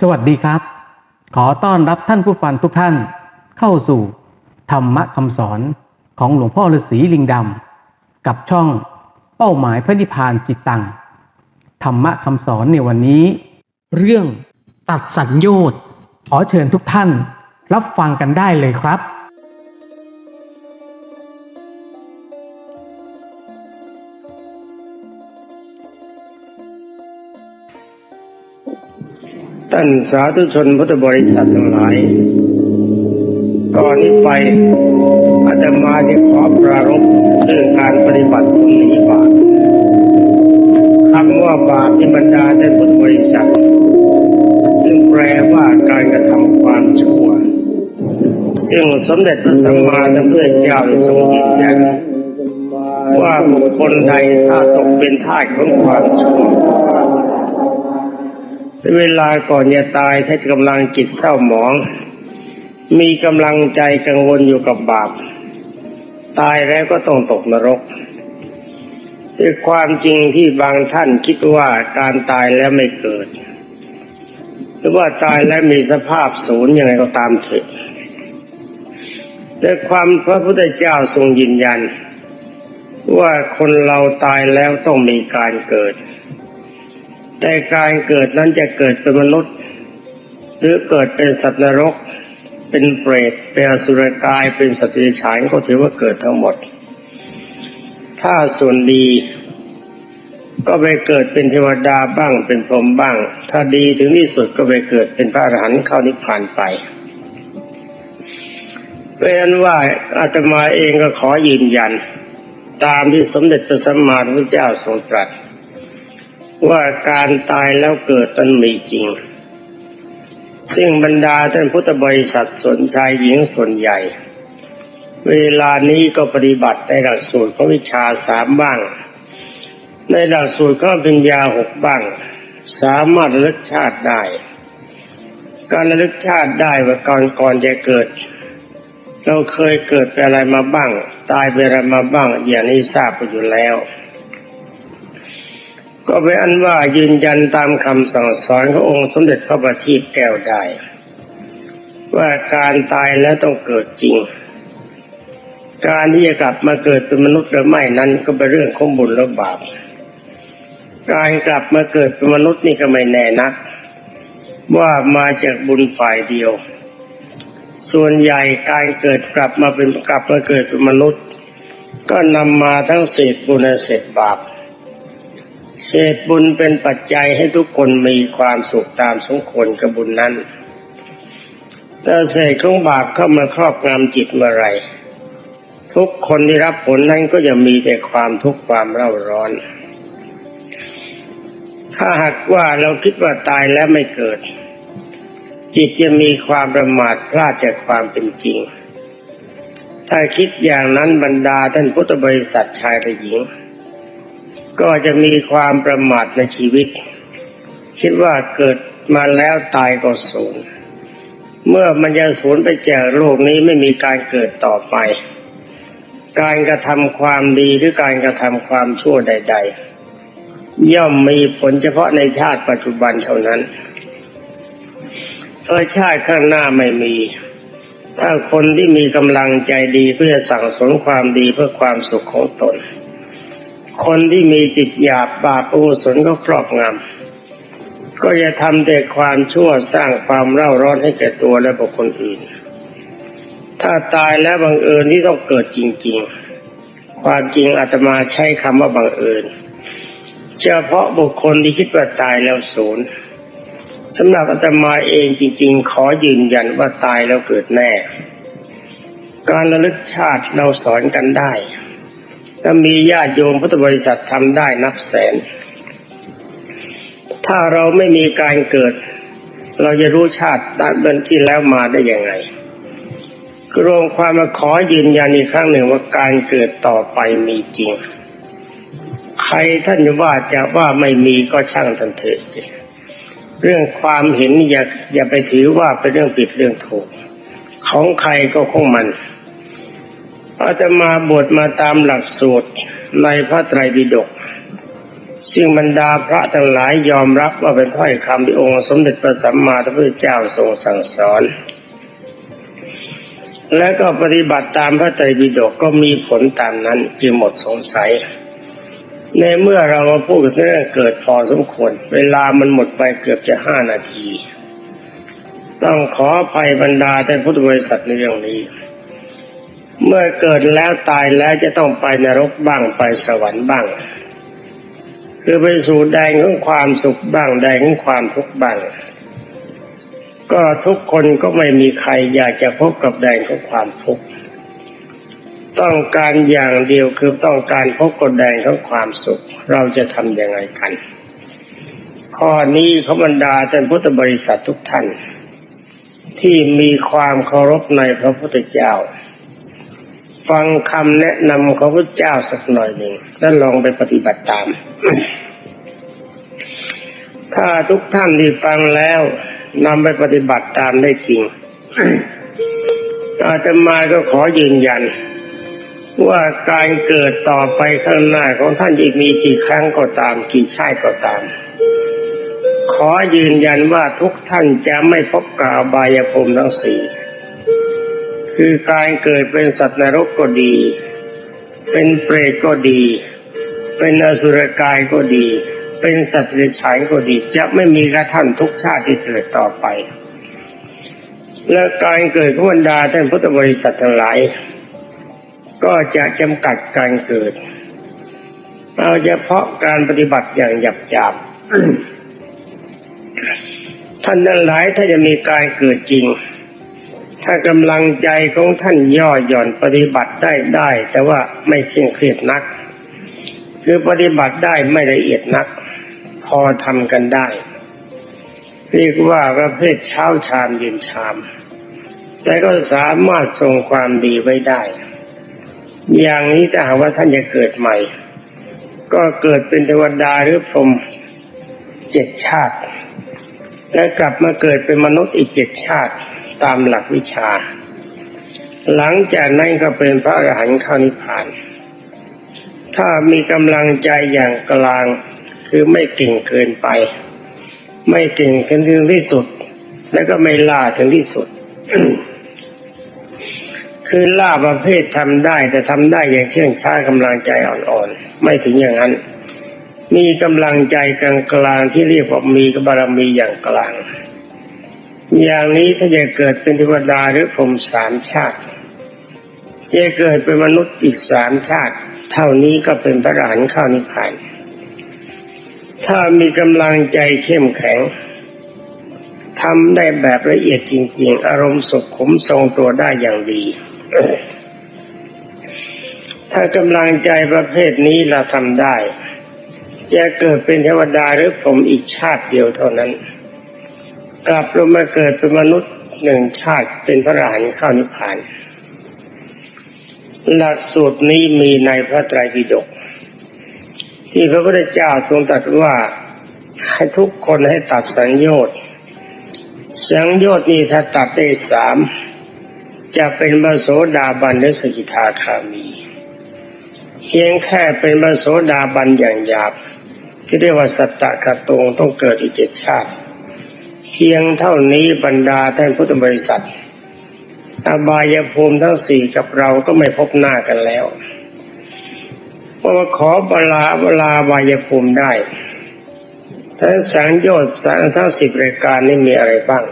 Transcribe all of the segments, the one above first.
สวัสดีครับ ขอต้อนรับท่านผู้ฟังทุกท่าน เข้าสู่ธรรมะคำสอนของหลวงพ่อฤาษีลิงดำกับช่องเป้าหมายพระนิพพานจิตตังธรรมะคำสอนในวันนี้ เรื่องตัดสัญญชน์ขอเชิญทุกท่านรับฟังกันได้เลยครับ ท่านสาธุชนพุทธบริษัททั้งหลายก่อนนี้ไปอาตมาจะขอปรารภเรื่องการปฏิบัติคุณนีบาปคำว่าบาปที่บรรดาท่านพุทธบริษัท ซึ่งแปลว่าการกระทำความชั่ว ซึ่งสมเด็จพระสัมมาสัมพุทธเจ้าทรงยืนยันว่าบุคคลใดถ้าตกเป็นทาสของความชั่ว เวลาก่อนจะตายถ้ากำลังจิตเศร้าหมอง มีกำลังใจกังวลอยู่กับบาป ตายแล้วก็ต้องตกนรกแต่ความจริงที่บางท่านคิดว่าการตายแล้วไม่เกิด หรือว่าตายแล้วมีสภาพศูนย์ยังไงก็ตามเถอะแต่ความพระพุทธเจ้าทรงยืนยัน ว่าคนเราตายแล้วต้องมีการเกิด แต่การเกิดนั้นจะเกิดเป็นมนุษย์ หรือเกิดเป็นสัตว์นรก เป็นเปรตเป็นอสุรกายเป็นสัตว์เดรัจฉานก็ถือว่าเกิดทั้งหมด ถ้าส่วนดีก็ไปเกิดเป็นเทวดาบ้างเป็นพรหมบ้าง ถ้าดีถึงที่สุดก็ไปเกิดเป็นพระอรหันต์เข้านิพพานไปเป็นว่าอาตมาเองก็ขอยืนยัน ตามที่สมเด็จพระสัมมาสัมพุทธเจ้าทรงตรัส ว่าการตายแล้วเกิดนั้นมีจริง ซึ่งบรรดาท่านพุทธบริษัทส่วนชายหญิงส่วนใหญ่ เวลานี้ก็ปฏิบัติในหลักสูตรของวิชาสามบ้าง ในหลักสูตรก็เป็นยาหกบ้าง สามารถระลึกชาติได้ การระลึกชาติได้ว่าก่อนก่อนจะเกิด เราเคยเกิดเป็นอะไรมาบ้าง ตายเป็นอะไรมาบ้าง อย่างนี้ทราบไปอยู่แล้ว ก็เป็นอันว่ายืนยันตามคำสั่งสอนขององค์สมเด็จพระบัณฑิตแก้วได้ ว่าการตายแล้วต้องเกิดจริง การที่จะกลับมาเกิดเป็นมนุษย์หรือไม่นั้นก็เป็นเรื่องของบุญและบาปการกลับมาเกิดเป็นมนุษย์นี่ก็ไม่แน่นัก ว่ามาจากบุญฝ่ายเดียว ส่วนใหญ่การเกิดกลับมาเป็นกลับมาเกิดเป็นมนุษย์ ก็นำมาทั้งเศษบุญและเศษบาป เศษบุญเป็นปัจจัยให้ทุกคนมีความสุขตามสมควรกับบุญนั้นถ้าเศษของบาปเข้ามาครอบงำจิตเมื่อไรทุกคนที่รับผลนั้นก็จะมีแต่ความทุกข์ความเร่าร้อน ถ้าหากว่าเราคิดว่าตายแล้วไม่เกิด จิตจะมีความประมาทพลาดจากความเป็นจริง ถ้าคิดอย่างนั้นบรรดาท่านพุทธบริษัทชายและหญิง ก็จะมีความประมาทในชีวิต คิดว่าเกิดมาแล้วตายก็สูญเมื่อมันจะสูญไปจากโลกนี้ไม่มีการเกิดต่อไป การกระทำความดีหรือการกระทำความชั่วใด ๆ ย่อมมีผลเฉพาะในชาติปัจจุบันเท่านั้นเออชาติข้างหน้าไม่มี ถ้าคนที่มีกำลังใจดีเพื่อสั่งสมความดีเพื่อความสุขของตน คนที่มีจิตหยาบบาปอกุศลก็ครอบงำก็จะทำแต่ความชั่วสร้างความเร่าร้อนให้แก่ตัวและบุคคลอื่น ถ้าตายแล้วบังเอิญที่ต้องเกิดจริง ๆ ความจริงอาตมาใช้คำว่าบังเอิญเฉพาะบุคคลที่คิดว่าตายแล้วศูนย์สำหรับอาตมาเองจริง ๆ ขอยืนยันว่าตายแล้วเกิดแน่ การระลึกชาติเราสอนกันได้ ถ้ามีญาติโยมพุทธบริษัททำได้นับแสน ถ้าเราไม่มีการเกิด เราจะรู้ชาติด้านเดินที่แล้วมาได้ยังไงกรวมความมาขอยืนยันอีกครั้งหนึ่งว่าการเกิดต่อไปมีจริง ใครท่านว่าจะว่าไม่มีก็ช่างทันเถิดเรื่องความเห็นอย่าอย่าไปถือว่าเป็นเรื่องผิดเรื่องถูก ของใครก็ของมัน อาตมาบวชมาตามหลักสูตรในพระไตรปิฎกซึ่งบรรดาพระทั้งหลายยอมรับว่าเป็นถ้อยคำที่องค์สมเด็จพระสัมมาสัมพุทธเจ้าทรงสั่งสอน และก็ปฏิบัติตามพระไตรปิฎกก็มีผลตามนั้นจึงหมดสงสัย ในเมื่อเรามาพูดเรื่องเกิดพอสมควร เวลามันหมดไปเกือบจะห้านาที ต้องขออภัยบรรดาแต่พุทธบริษัทในเรื่องนี้ เมื่อเกิดแล้วตายแล้วจะต้องไปนรกบ้างไปสวรรค์บ้าง คือไปสู่แดงของความสุขบ้างแดงของความทุกข์บ้าง ก็ทุกคนก็ไม่มีใครอยากจะพบกับแดงของความทุกข์ต้องการอย่างเดียวคือต้องการพบกับแดงของความสุข เราจะทำยังไงกัน ข้อนี้ขบรรดาท่านพุทธบริษัททุกท่าน ที่มีความเคารพในพระพุทธเจ้า ฟังคำแนะนำของพระเจ้าสักหน่อยหนึ่งแล้วลองไปปฏิบัติตาม ถ้าทุกท่านที่ฟังแล้วนำไปปฏิบัติตามได้จริง อาตมาก็ขอยืนยัน ว่าการเกิดต่อไปข้างหน้าของท่านอีกมีกี่ครั้งก็ตาม กี่ชาติก็ตาม ขอยืนยันว่าทุกท่านจะไม่พบกับอบายภูมิทั้งสี่ คือการเกิดเป็นสัตว์นรกก็ดี เป็นเปรตก็ดี เป็นอสุรกายก็ดี เป็นสัตว์เดรัจฉานก็ดี จะไม่มีกระท่านทุกชาติที่เกิดต่อไป และการเกิดของบรรดาท่านพุทธบริษัททั้งหลาย ก็จะจำกัดการเกิดเอาเฉพาะการปฏิบัติอย่างหยับจาบท่านทั้งหลายถ้าจะมีการเกิดจริง ถ้ากำลังใจของท่านย่อหย่อนปฏิบัติได้ได้ แต่ว่าไม่เคร่งเครียดนัก คือปฏิบัติได้ไม่ละเอียดนัก พอทำกันได้ เรียกว่าประเภทเช้าชามเย็นชาม แต่ก็สามารถทรงความดีไว้ได้ อย่างนี้ถ้าหากว่าท่านจะเกิดใหม่ ก็เกิดเป็นเทวดาหรือพรหมเจ็ดชาติ และกลับมาเกิดเป็นมนุษย์อีกเจ็ดชาติ ตามหลักวิชา หลังจากนั้นก็เป็นพระอรหันต์เข้านิพพาน ถ้ามีกำลังใจอย่างกลางคือไม่เก่งเกินไป ไม่เก่งถึงที่สุด แล้วก็ไม่ล่าถึงที่สุด คือล่าประเภททำได้ แต่ทำได้อย่างเชื่องช้ากำลังใจอ่อนๆ ไม่ถึงอย่างนั้นมีกำลังใจกลางๆที่เรียกว่ามีบารมีอย่างกลาง อย่างนี้ถ้าจะเกิดเป็นเทวดาหรือพรหมสามชาติ จะเกิดเป็นมนุษย์อีกสามชาติ เท่านี้ก็เป็นพระอรหันต์เข้านิพพาน ถ้ามีกำลังใจเข้มแข็งทำได้แบบละเอียดจริง ๆ อารมณ์สุขุมทรงตัวได้อย่างดี ถ้ากำลังใจประเภทนี้เราทำได้ จะเกิดเป็นเทวดาหรือผมอีกชาติเดียวเท่านั้น กลับลงมาเกิดเป็นมนุษย์หนึ่งชาติเป็นพระอรหันต์เข้านิพพาน หลักสูตรนี้มีในพระไตรปิฎกที่พระพุทธเจ้าทรงตรัสว่าให้ทุกคนให้ตัดสังโยชน์สังโยชน์นี้ถ้าตัดได้สามจะเป็นมโสดาบันหรือสกิทาคามี เพียงแค่เป็นมโสดาบันอย่างหยาบที่เรียกว่าสัตตะกะตงต้องเกิดอีกเจ็ดชาติ เพียงเท่านี้บรรดาท่านพุทธบริษัท อบายภูมิทั้งสี่กับเราก็ไม่พบหน้ากันแล้วเพราะว่าขอบลาบลาบายภูมิได้ทั้งสังโยชน์สังทั้งสิบรายการนี้มีอะไรบ้าง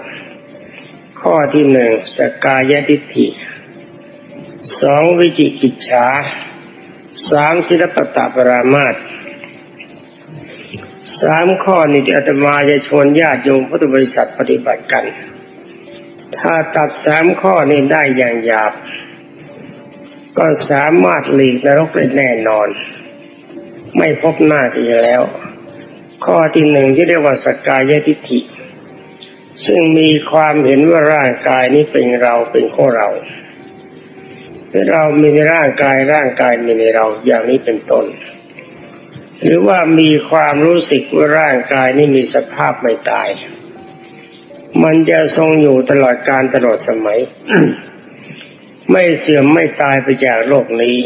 ข้อที่หนึ่งสกายทิฏฐิสองวิจิกิจฉาสามศิลปตปรามาต สามข้อนี้ที่อาตมาจะชวนญาติโยมพุทธบริษัทปฏิบัติกัน ถ้าตัดสามข้อนี้ได้อย่างหยาบ ก็สามารถหลีกนรกได้แน่นอน ไม่พบหน้ากันอีกแล้ว ข้อที่หนึ่งที่เรียกว่าสกายทิฏฐิ ซึ่งมีความเห็นว่าร่างกายนี้เป็นเราเป็นของเราเรามีในร่างกายร่างกายมีในเราอย่างนี้เป็นต้น หรือว่ามีความรู้สึกว่าร่างกายนี้มีสภาพไม่ตาย มันจะทรงอยู่ตลอดการตลอดสมัย ไม่เสื่อมไม่ตายไปจากโลกนี้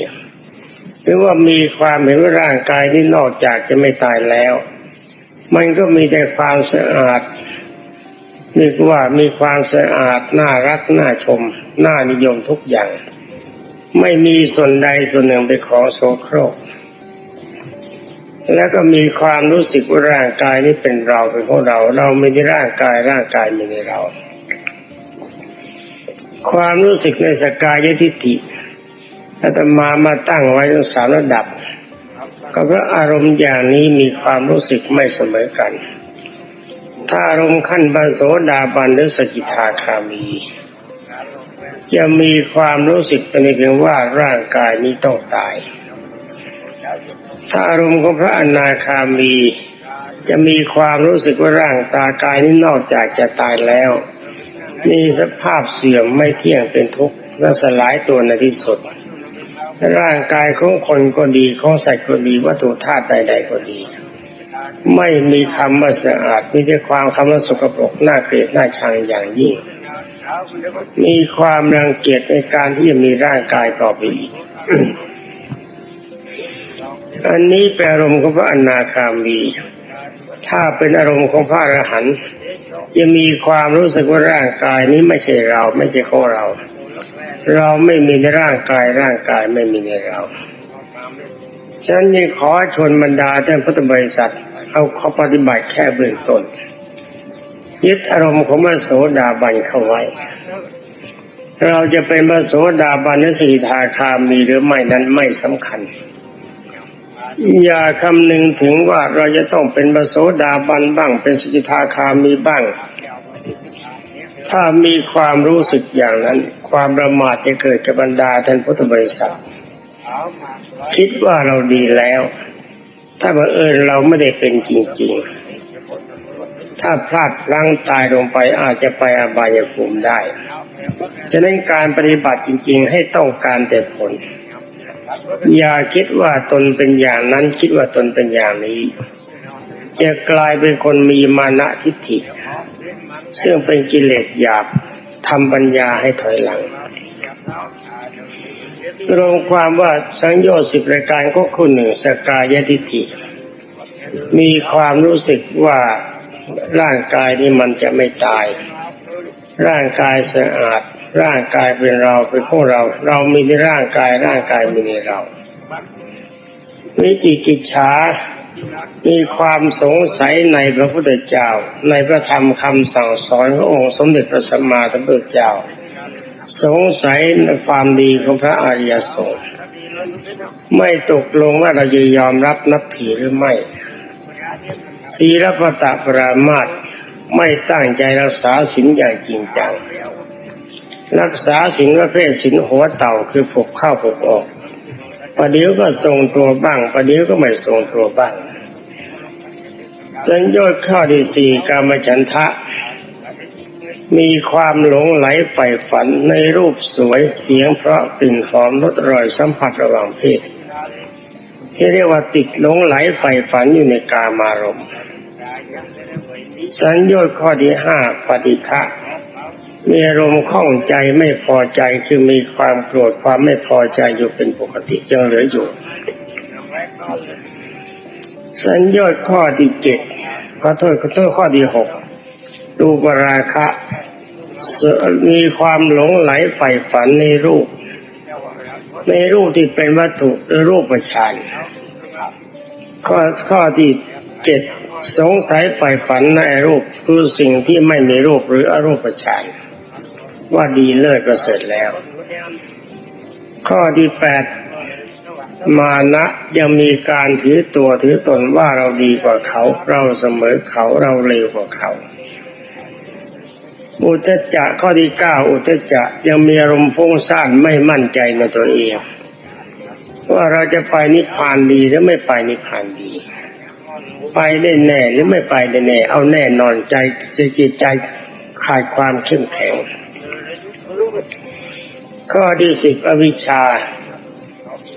หรือว่ามีความเห็นว่าร่างกายนี้นอกจากจะไม่ตายแล้ว มันก็มีแต่ความสะอาดเรียกว่ามีความสะอาดน่ารักน่าชม น่านิยมทุกอย่าง ไม่มีส่วนใดส่วนหนึ่งเป็นของโสโครก แล้วก็มีความรู้สึกว่าร่างกายนี้เป็นเราเป็นของเรา เราไม่ได้ร่างกายร่างกายไม่ได้เรา ความรู้สึกในสกายทิฏฐิอาตมามาตั้งไว้ทั้งสามระดับ ก็เพราะอารมณ์อย่างนี้มีความรู้สึกไม่เสมอกัน ถ้าอารมณ์ขั้นบาโสดาบันหรือสกิทาคามี จะมีความรู้สึกเป็นเพียงว่าร่างกายนี้ต้องตาย ถ้าอารมณ์ของพระอนาคามี จะมีความรู้สึกว่าร่างตากายนี้นอกจากจะตายแล้ว มีสภาพเสื่อมไม่เที่ยงเป็นทุกข์และสลายตัวในที่สุดร่างกายของคนก็ดีของสัตว์ก็ดีวัตถุธาตุใด ๆ ก็ดี ไม่มีคำว่าสะอาดมีแต่ความคำว่าสกปรกน่าเกลียดน่าชังอย่างยิ่ง มีความรังเกียจในการที่จะมีร่างกายต่อไปอีก อันนี้เป็นอารมณ์ของพระอนาคามี ถ้าเป็นอารมณ์ของพระอรหันต์จะมีความรู้สึกว่าร่างกายนี้ไม่ใช่เราไม่ใช่ของเรา เราไม่มีในร่างกายร่างกายไม่มีในเราฉะนั้นยังขอชวนบรรดาท่านพุทธบริษัทเอาข้อปฏิบัติแค่เบื้องต้นยึดอารมณ์ของพระโสดาบันเข้าไว้ เราจะเป็นพระโสดาบันหรือสีทาคามีหรือไม่นั้นไม่สำคัญ อย่าคำนึงถึงว่าเราจะต้องเป็นพระโสดาบันบ้าง เป็นสกิทาคามีบ้าง ถ้ามีความรู้สึกอย่างนั้น ความประมาทจะเกิดกับบรรดาท่านพุทธบริษัท คิดว่าเราดีแล้ว ถ้าบังเอิญเราไม่ได้เป็นจริง ๆ ถ้าพลาดพลั้งตายลงไปอาจจะไปอบายภูมิได้ ฉะนั้นการปฏิบัติจริง ๆ ให้ต้องการแต่ผล อย่าคิดว่าตนเป็นอย่างนั้นคิดว่าตนเป็นอย่างนี้ จะกลายเป็นคนมีมานะทิฏฐิ ซึ่งเป็นกิเลสหยาบทำปัญญาให้ถอยหลัง ตรงความว่าสังโยชน์สิบรายการก็คือหนึ่งสกายทิฏฐิ มีความรู้สึกว่าร่างกายนี้มันจะไม่ตาย ร่างกายสะอาด ร่างกายเป็นเราเป็นของเรา เรามีในร่างกายร่างกายมีในเราวิจิกิจฉามีความสงสัยในพระพุทธเจ้า ในพระธรรมคำสั่งสอนขององค์สมเด็จพระสัมมาสัมพุทธเจ้า สงสัยในความดีของพระอริยสงฆ์ไม่ตกลงว่าเราจะยอมรับนับถือหรือไม่ศีลปตะปรามาตไม่ตั้งใจรักษาศีลอย่างจริงจัง รักษาศีลประเภทศีลหัวเต่าคือผกเข้าผกออกประเดี๋ยวก็ทรงตัวบ้างประเดี๋ยวก็ไม่ทรงตัวบ้างสัญญาข้อที่สี่กามฉันทะ มีความหลงไหลใฝ่ฝันในรูปสวยเสียงเพราะกลิ่นหอมรสอร่อยสัมผัสระหว่างเพศ ที่เรียกว่าติดหลงไหลใฝ่ฝันอยู่ในกามารมณ์สัญญาข้อที่ห้าปฏิฆะ มีอารมณ์ข้องใจไม่พอใจคือมีความโกรธความไม่พอใจอยู่เป็นปกติยังเหลืออยู่สัญญาข้อที่เจ็ดขอโทษขอโทษข้อที่หกรูปราคะสมีความหลงไหลใฝ่ฝันในรูป ในรูปที่เป็นวัตถุหรือรูปประชานข้อข้อที่เจ็ดสงสัยใฝ่ฝันในรูปคือสิ่งที่ไม่มีรูปหรืออรูปฌาน ว่าดีเลิศประเสริฐแล้ว ข้อที่แปดมานะยังมีการถือตัวถือตนว่าเราดีกว่าเขา เราเสมอเขาเราเร็วกว่าเขา อุตจะข้อที่เก้าอุตจะยังมีอารมณ์ฟุ้งซ่านไม่มั่นใจในตัวเอง ว่าเราจะไปนิพพานดีหรือไม่ไปนิพพานดี ไปได้แน่หรือไม่ไปได้แน่ เอาแน่นอนใจใจจิตใจขาดความเข้มแข็ง ข้อที่สิบอวิชชา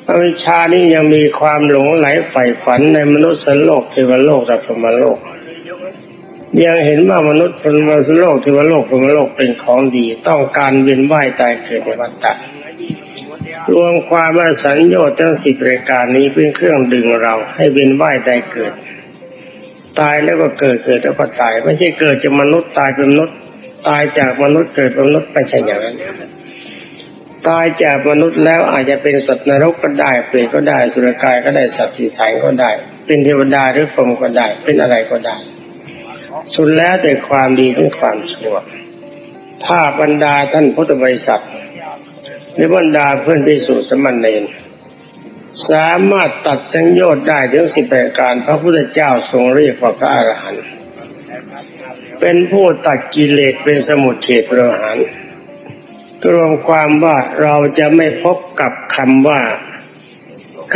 อวิชชานี่ยังมีความหลงไหลใฝ่ฝันในมนุษย์สโลกเทวโลกและพรหมโลก ยังเห็นว่ามนุษย์พรหมโลกเทวโลกพรหมโลกเป็นของดี ต้องการเวียนว่ายตายเกิดในวัฏฏะรวมความว่าสัญญาทั้งสิบรายการนี้เป็นเครื่องดึงเราให้เวียนว่ายตายเกิด ตายแล้วก็เกิดเกิดแล้วก็ตาย ไม่ใช่เกิดจากมนุษย์ตายเป็นมนุษย์ตายจากมนุษย์เกิดเป็นมนุษย์ไม่ใช่อย่างนั้น ตายจากมนุษย์แล้วอาจจะเป็นสัตว์นรกก็ได้ เปรตก็ได้สุรกายก็ได้สัตว์สีสายก็ได้ เป็นเทวดาหรือพรหมก็ได้ เป็นอะไรก็ได้ สุดแล้วแต่ความดีหรือความชั่ว ถ้าบรรดาท่านพุทธบริษัทหรือบรรดาเพื่อนพิสุสมณเณรสามารถตัดสังโยชน์ได้ถึงสิบแประการ พระพุทธเจ้าทรงเรียกว่าพระอรหันต์เป็นผู้ตัดกิเลสเป็นสมุทเฉทประหาร รวมความว่าเราจะไม่พบกับคำว่า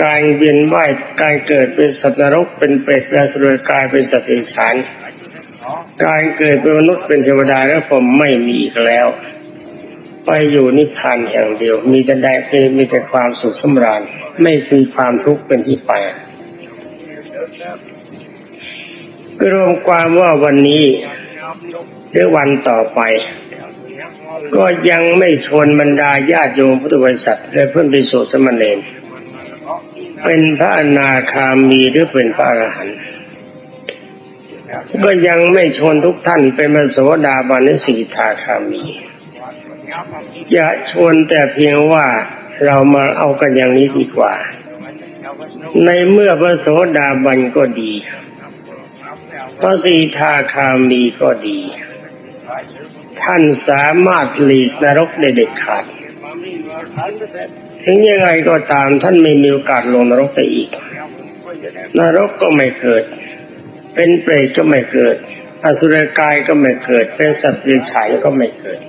การเวียนว่ายการเกิดเป็นสัตว์นรกเป็นเปรตเป็นสุรกายเป็นสัตว์เดรัจฉานการเกิดเป็นมนุษย์เป็นเทวดาและผมไม่มีอีกแล้ว ไปอยู่นิพพานอย่างเดียว มีแต่ได้เมีแต่ความสุขสำราญ ไม่มีความทุกข์เป็นที่ไปรวมความว่าวันนี้หรือวันต่อไป ก็ยังไม่ชวนบรรดาญาติโยมพุทธบริษัทและเพื่อนไปสู่สมณเณรเป็นพระอนาคามีหรือเป็นพระอรหันต์ก็ยังไม่ชวนทุกท่านเป็นมโสดาบันสีทาคามี จะชวนแต่เพียงว่าเรามาเอากันอย่างนี้ดีกว่า ในเมื่อพระโสดาบันก็ดี พระสีทาคามีก็ดี ท่านสามารถหลีกนรกได้เด็ดขาด ถึงยังไงก็ตามท่านไม่มีโอกาสลงนรกไปอีก นรกก็ไม่เกิด เป็นเปรตก็ไม่เกิด อสุรกายก็ไม่เกิด เป็นสัตว์เดรัจฉานก็ไม่เกิด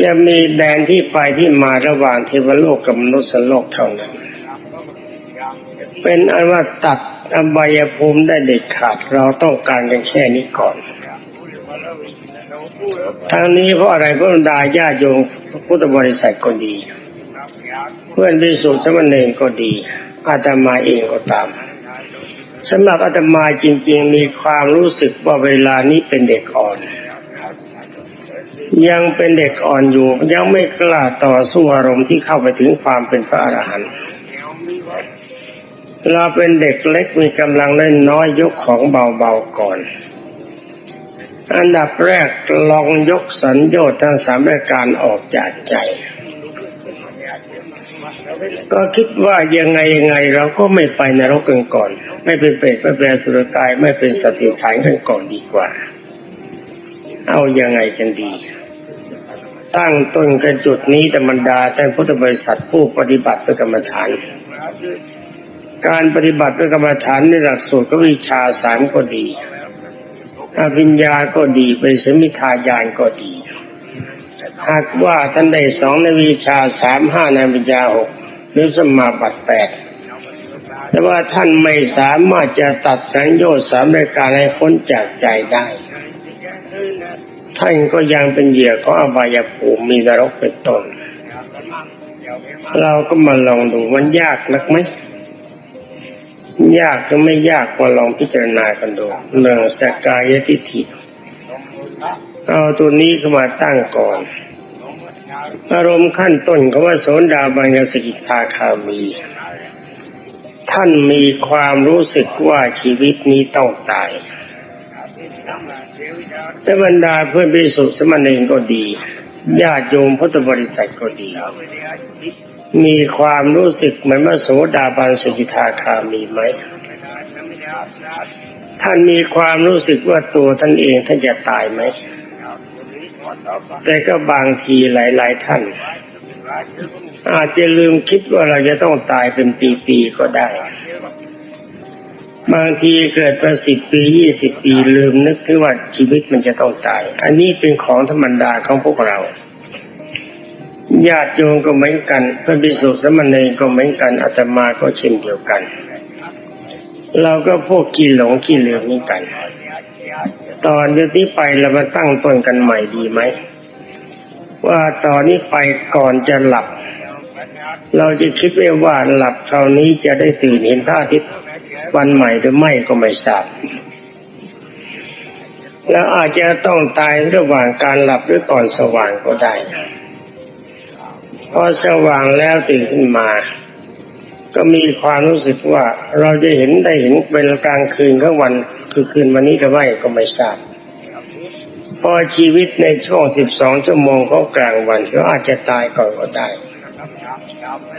จะมีแดนที่ไปที่มาระหว่างเทวโลกกับมนุษย์โลกเท่านั้น เป็นอันว่าตัดอบายภูมิได้เด็ดขาดเราต้องการกันแค่นี้ก่อน ทางนี้เพราะอะไรพระบรรดาญาโยมพุทธบริษัทก็ดี เพื่อนพิสุทธิ์สมณเณรก็ดีอาตมาเองก็ตามสำหรับอาตมาจริง ๆ มีความรู้สึกว่าเวลานี้เป็นเด็กอ่อน ยังเป็นเด็กอ่อนอยู่ ยังไม่กล้าต่อสู้อารมณ์ที่เข้าไปถึงความเป็นพระอรหันต์เราเป็นเด็กเล็กมีกำลังเล่นน้อยยกของเบาๆก่อน อันดับแรกลองยกสัญญาทั้งสามรายการออกจากใจ ก็คิดว่ายังไงยังไงเราก็ไม่ไปนรกกันก่อน ไม่เป็นเปรตไม่เป็นสุรกายไม่เป็นสติฉานกันก่อนดีกว่า เอายังไงกันดี ตั้งต้นกันจุดนี้ธรรมดาแต่พุทธบริษัทผู้ปฏิบัติเป็นกรรมฐาน การปฏิบัติเป็นกรรมฐานในหลักสูตรก็วิชาสามก็ดี อภิญญาก็ดีเป็นสมิทายานก็ดี หากว่าท่านได้สองในวิชาสามห้าในวิญญาหกหรือสมมาบัติแปดแต่ว่าท่านไม่สามารถจะตัดสังโยชน์สามรายการให้พ้นจากใจได้ ท่านก็ยังเป็นเหยื่อของอบายภูมิมีนรกเป็นต้นเราก็มาลองดูมันยากนักไหม ยากหรือไม่ยากมาลองพิจารณากันดูเรื่องสกายทิฏฐิเอาตัวนี้เข้ามาตั้งก่อน อารมณ์ขั้นต้นเขาว่าโสดาบันสกิทาคามี ท่านมีความรู้สึกว่าชีวิตนี้ต้องตายแต่บรรดาเพื่อนพิสุทธิ์สมณเณรก็ดีญาติโยมพุทธบริษัทก็ดี มีความรู้สึกเหมือนว่าโสดาบันสกิทาคามีไหม ท่านมีความรู้สึกว่าตัวท่านเองท่านจะตายไหม แต่ก็บางทีหลาย ๆ ท่าน อาจจะลืมคิดว่าเราจะต้องตายเป็นปีๆก็ได้ บางทีเกิดมาสิบปียี่สิบปีลืมนึกถึงว่าชีวิตมันจะต้องตาย อันนี้เป็นของธรรมดาของพวกเรา ญาติโยมก็เหมือนกัน พระบิสุสมณเณรก็เหมือนกันอาตมาก็เช่นเดียวกัน เราก็พวกกินหลงกินลืมนี่กัน ตอนเดี๋ยวนี้ไปเรามาตั้งต้นกันใหม่ดีไหม ว่าตอนนี้ไปก่อนจะหลับ เราจะคิดไว้ว่าหลับคราวนี้จะได้ตื่นเห็นพระอาทิตย์วันใหม่หรือไม่ก็ไม่ทราบแล้วอาจจะต้องตายระหว่างการหลับหรือก่อนสว่างก็ได้ พอสว่างแล้วตื่นขึ้นมา ก็มีความรู้สึกว่าเราจะเห็นได้เห็นเป็นกลางคืนของวัน คือคืนวันนี้หรือไม่ก็ไม่ทราบพอชีวิตในช่วง 12 ชั่วโมงของกลางวันก็อาจจะตายก่อนก็ได้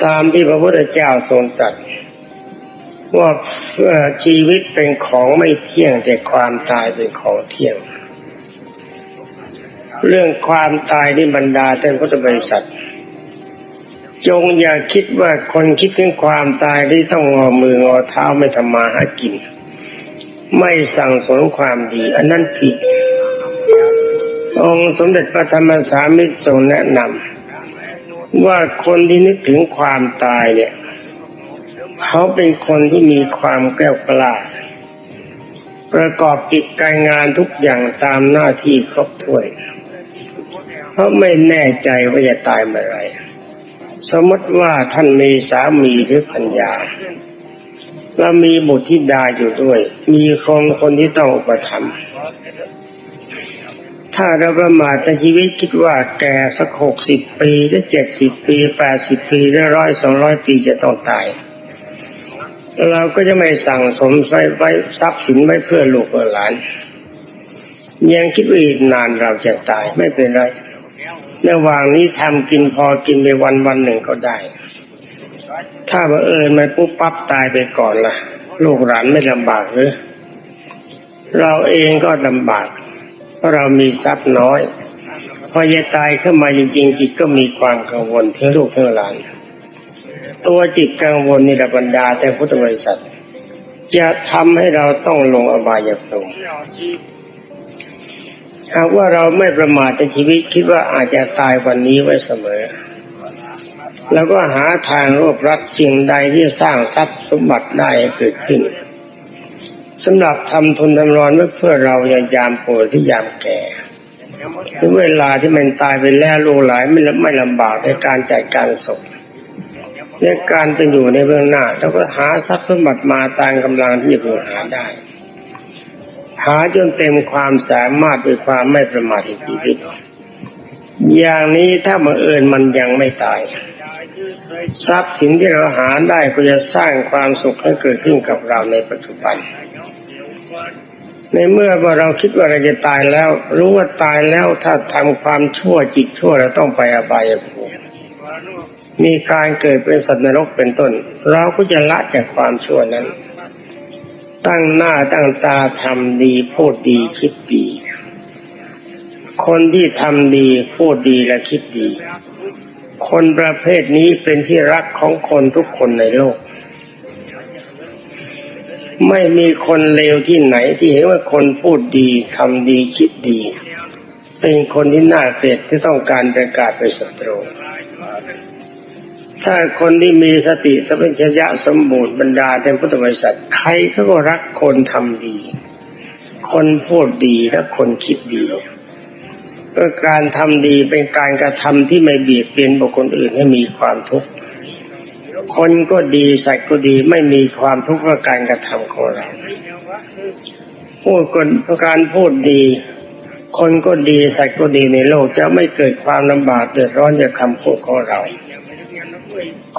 ตามที่พระพุทธเจ้าทรงตรัสว่าชีวิตเป็นของไม่เที่ยงแต่ความตายเป็นของเที่ยง เรื่องความตายนี่บรรดาท่านพุทธบริษัท จงอย่าคิดว่าคนคิดถึงความตายที่ต้องงอมืองอเท้าไม่ทำมาหากิน ไม่สั่งสมความดี อันนั้นผิด องค์สมเด็จพระธรรมสามิตรทรงแนะนำว่าคนที่นึกถึงความตายเนี่ย เขาเป็นคนที่มีความแกล้วกล้าประกอบกิจการงานทุกอย่างตามหน้าที่ครบถ้วนเพราะไม่แน่ใจว่าจะตายเมื่อไหร สมมติว่าท่านมีสามีหรือพัญญาแล้วมีบุตรธิดาอยู่ด้วย มีคนคนที่ต้องอุปถัมภ์ถ้าเราประมาทในชีวิตคิดว่าแก่สักหกสิบปีหรือเจ็ดสิบปีแปดสิบปีหรือร้อยสองร้อยปีจะต้องตาย เราก็จะไม่สั่งสมไว้ไว้ทรัพย์สินไว้เพื่อลูกเพื่อหลาน ยังคิดว่าอีกนานเราจะตายไม่เป็นไร ระหว่างนี้ทำกินพอกินไปวันวันหนึ่งก็ได้ ถ้าบังเอิญมันปุ๊บปั๊บตายไปก่อนล่ะ ลูกหลานไม่ลำบากหรือเราเองก็ลำบาก เพราะเรามีทรัพย์น้อย พอจะตายขึ้นมาจริงๆจิตก็มีความกังวลถึงลูกถึงหลาน ตัวจิตกังวลนี่แหละบรรดาแต่พุทธบริษัท จะทำให้เราต้องลงอบายภูมิ หากว่าเราไม่ประมาทในชีวิตคิดว่าอาจจะตายวันนี้ไว้เสมอ แล้วก็หาทางรวบรัดสิ่งใดที่สร้างทรัพย์สมบัติได้เกิดขึ้นสำหรับทำทุนทำรอนไว้เพื่อเรายายามป่วยที่ยามแก่ถึงเวลาที่มันตายไปแล้วลูกหลานไม่ลำไม่ลำบากในการจัดการศพในการเป็นอยู่ในเบื้องหน้า แล้วก็หาทรัพย์สมบัติมาตามกำลังที่พึงหาได้ หาจนเต็มความสามารถด้วยความไม่ประมาทในชีวิต อย่างนี้ถ้าบังเอิญมันยังไม่ตาย ทรัพย์สินที่เราหาได้ก็จะสร้างความสุขให้เกิดขึ้นกับเราในปัจจุบัน ในเมื่อว่เราคิดว่าเราจะตายแล้ว รู้ว่าตายแล้วถ้าทำความชั่วจิตชั่วเราต้องไปอบายภูมิมีการเกิดเป็นสัตว์นรกเป็นต้น เราก็จะละจากความชั่วนั้น ตั้งหน้าตั้งตาทำดีพูดดีคิดดี คนที่ทำดีพูดดีและคิดดี คนประเภทนี้เป็นที่รักของคนทุกคนในโลก ไม่มีคนเลวที่ไหนที่เห็นว่าคนพูดดีทำดีคิดดี เป็นคนที่น่าเกลียดที่ต้องการประกาศเป็นศัตรู ถ้าคนที่มีสติสัมปชัญญะสมบูรณ์บรรดาเต็มพุทธบริษัทใครเขาก็รักคนทำดี คนพูดดีและคนคิดดีเพื่อการทำดีเป็นการกระทำที่ไม่เบียดเบียนบุคคลอื่นให้มีความทุกข์คนก็ดีสัตว์ก็ดีไม่มีความทุกข์เพราะการกระทำของเราพูดคนการพูดดี คนก็ดีสัตว์ก็ดีในโลกจะไม่เกิดความลำบากเดือดร้อนจากคำพูดของเรา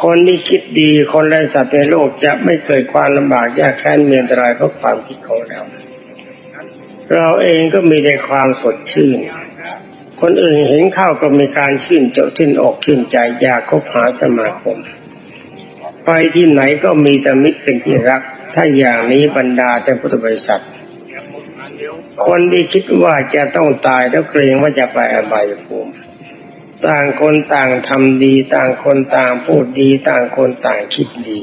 คนที่คิดดีคนและสัตว์ในโลกจะไม่เกิดความลำบากยากแค้นเมียนตรายเพราะความคิดของเรา เราเองก็มีแต่ความสดชื่น คนอื่นเห็นเข้าก็มีการชื่นเจ้าชื่นอกชื่นใจอยากคบหาสมาคม ไปที่ไหนก็มีแต่มิตรเป็นที่รัก ถ้าอย่างนี้บรรดาแต่พุทธบริษัท คนที่คิดว่าจะต้องตายแล้วเกรงว่าจะไปอบายภูมิ ต่างคนต่างทำดี ต่างคนต่างพูดดี ต่างคนต่างคิดดี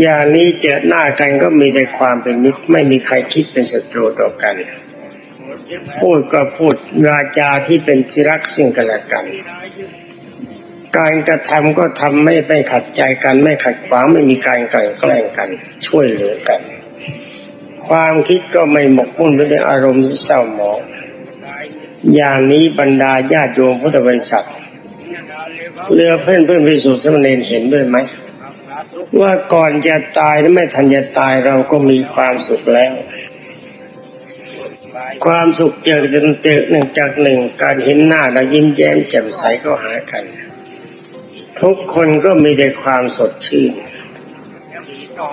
อย่างนี้เจอหน้ากันก็มีแต่ความเป็นมิตรไม่มีใครคิดเป็นศัตรูต่อกัน พูดก็พูดวาจาที่เป็นที่รักซึ่งกันและกัน การกระทำก็ทำไม่ไปขัดใจกัน ไม่ขัดขวางไม่มีการกลั่นแกล้งกัน ช่วยเหลือกัน ความคิดก็ไม่หมกมุ่นไปในอารมณ์เศร้าหมอง อย่างนี้บรรดาญาติโยมพุทธบริษัทเรือเพื่อนเพื่อนพิสุทธิ์สมณเณรเห็นด้วยไหมว่าก่อนจะตายและไม่ทันจะตายเราก็มีความสุขแล้ว ความสุขเจอเจอหนึ่งจากหนึ่งการเห็นหน้าเรายิ้มแย้มแจ่มใสก็หากัน ทุกคนก็มีแต่ความสดชื่น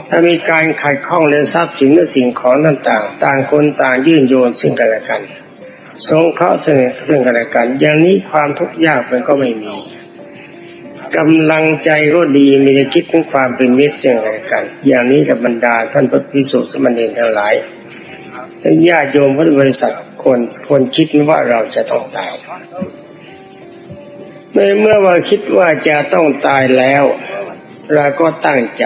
ถ้ามีการขัดข้องในทรัพย์สินและสิ่งของต่างๆ ต่างคนต่างยื่นโยนซึ่งกันและกัน สงเคราะห์ซึ่งซึ่งกันและกัน อย่างนี้ความทุกข์ยากมันก็ไม่มีกำลังใจก็ดีมีแต่คิดถึงความเป็นมิตรซึ่งกันและกัน อย่างนี้กับบรรดาท่านพระภิกษุสมณรทั้งหลายและญาติโยมพุทธบริษัทควรควรคิดว่าเราจะต้องตายในเมื่อว่าคิดว่าจะต้องตายแล้ว เราก็ตั้งใจ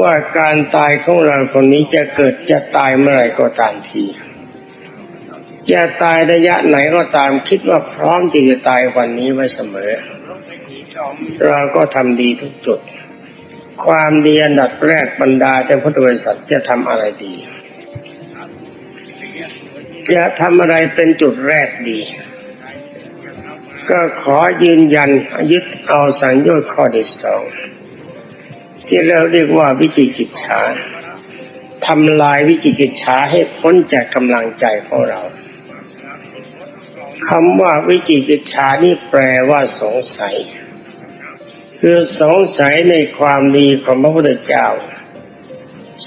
ว่าการตายของเราคนนี้จะเกิดจะตายเมื่อไหร่ก็ตามที จะตายระยะไหนก็ตามคิดว่าพร้อมที่จะตายวันนี้ไว้เสมอ เราก็ทำดีทุกจุด ความดีอันดับแรกบรรดาแต่พุทธบริษัทจะทำอะไรดี จะทำอะไรเป็นจุดแรกดี ก็ขอยืนยันยึดเอาสังโยชน์ข้อที่สองที่เราเรียกว่าวิจิกิจฉาทำลายวิจิกิจฉาให้พ้นจากกำลังใจของเรา คำว่าวิจิกิจฉานี่แปลว่าสงสัย คือสงสัยในความดีของพระพุทธเจ้า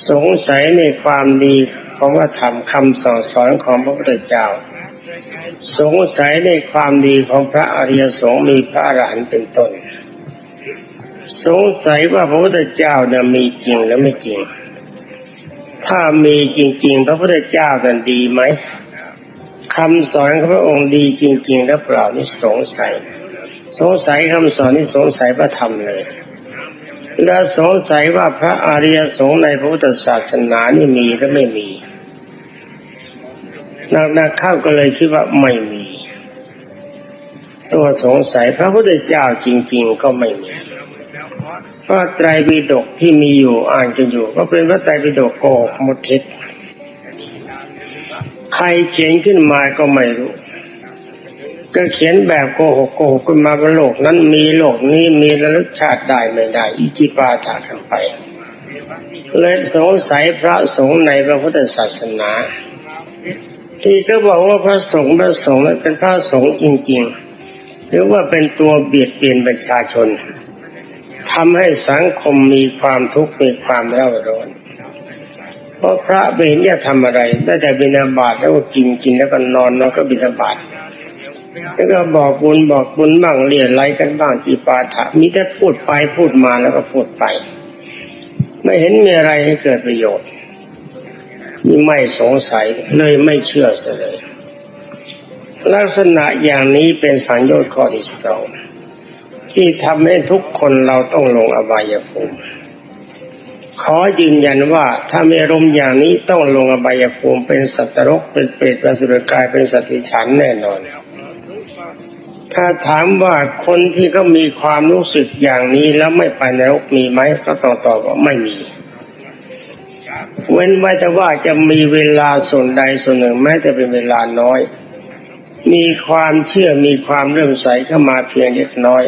สงสัยในความดีของพระธรรมคำสั่งสอนของพระพุทธเจ้า สงสัยในความดีของพระอริยสงฆ์มีพระอรหันต์เป็นต้น สงสัยว่าพระพุทธเจ้าเนี่ยมีจริงหรือไม่จริง ถ้ามีจริง ๆ พระพุทธเจ้ากันดีไหม คำสอนของพระองค์ดีจริง ๆ หรือเปล่านี่สงสัย สงสัยคำสอนนี่สงสัยพระธรรมเลย และสงสัยว่าพระอริยสงฆ์ในพระพุทธศาสนานี่มีหรือไม่มีนักนักเข้าก็เลยคิดว่าไม่มี ตัวสงสัยพระพุทธเจ้าจริง ๆ ก็ไม่มีพระไตรปิฎกที่มีอยู่อ่านกันอยู่ ก็เป็นพระไตรปิฎกโกหกหมดเท็จ ใครเขียนขึ้นมาก็ไม่รู้ ก็เขียนแบบโกหกโกหกขึ้นมาว่าโลกนั้นมีโลกนี้มีระลึกชาติได้ไม่ได้ อิจิปาถากันไปเลยสงสัยพระสงฆ์ในพระพุทธศาสนา ที่ก็บอกว่าพระสงฆ์พระสงฆ์นั้นเป็นพระสงฆ์จริง ๆ หรือว่าเป็นตัวเบียดเบียนประชาชนทำให้สังคมมีความทุกข์มีความเร่าร้อน เพราะพระไม่เห็นจะทำอะไร ได้แต่บิณฑบาตแล้วก็กินกินแล้วก็นอนนอนก็บิณฑบาตแล้วก็บอกบุญบอกบุญบ้างเรียนไรกันบ้างจีปาถะมีแต่พูดไปพูดมาแล้วก็พูดไป ไม่เห็นมีอะไรให้เกิดประโยชน์นี่ไม่สงสัยเลยไม่เชื่อเสยเลย ลักษณะอย่างนี้เป็นสังโยชน์ข้อที่สองที่ทำให้ทุกคนเราต้องลงอบายภูมิ ขอยืนยันว่าถ้ามีอารมณ์อย่างนี้ต้องลงอบายภูมิเป็นสัตว์รกเป็นเปรตเป็นสุรกายเป็นสัตว์ดิฉันแน่นอนถ้าถามว่าคนที่ก็มีความรู้สึกอย่างนี้แล้วไม่ไปนรกมีไหมก็ต้องตอบว่าไม่มี เว้นไว้แต่ว่าจะมีเวลาส่วนใดส่วนหนึ่งแม้แต่เป็นเวลาน้อย มีความเชื่อมีความเริ่มใสเข้ามาเพียงเล็กน้อย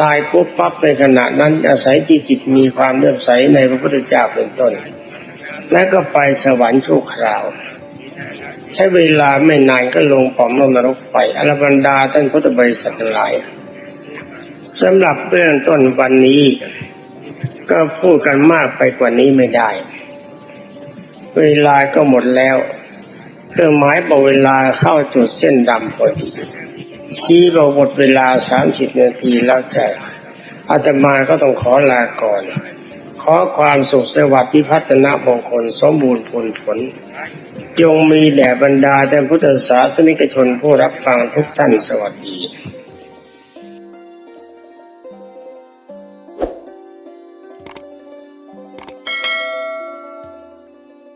ตายปุ๊บปั๊บในขณะนั้น อาศัยจิตจิตมีความเริ่อมใสในพระพุทธเจ้าเป็นต้น และก็ไปสวรรค์ชั่วคราว ใช้เวลาไม่นานก็ลงปอมลงนรกไปอรบรรดาท่านพุทธบริษัทหลายสำหรับเบื้องต้นวันนี้ ก็พูดกันมากไปกว่านี้ไม่ได้ เวลาก็หมดแล้ว เครื่องหมายบอกเวลาเข้าจุดเส้นดำพอดี ชี้เราหมดเวลาสามสิบนาทีแล้วจะอาตมาก็ต้องขอลาก่อน ขอความสุขสวัสดิ์พิพัฒนมงคลสมบูรณ์ผลผล จงมีแด่บรรดาแต่พุทธศาสนิกชนผู้รับฟังทุกท่านสวัสดี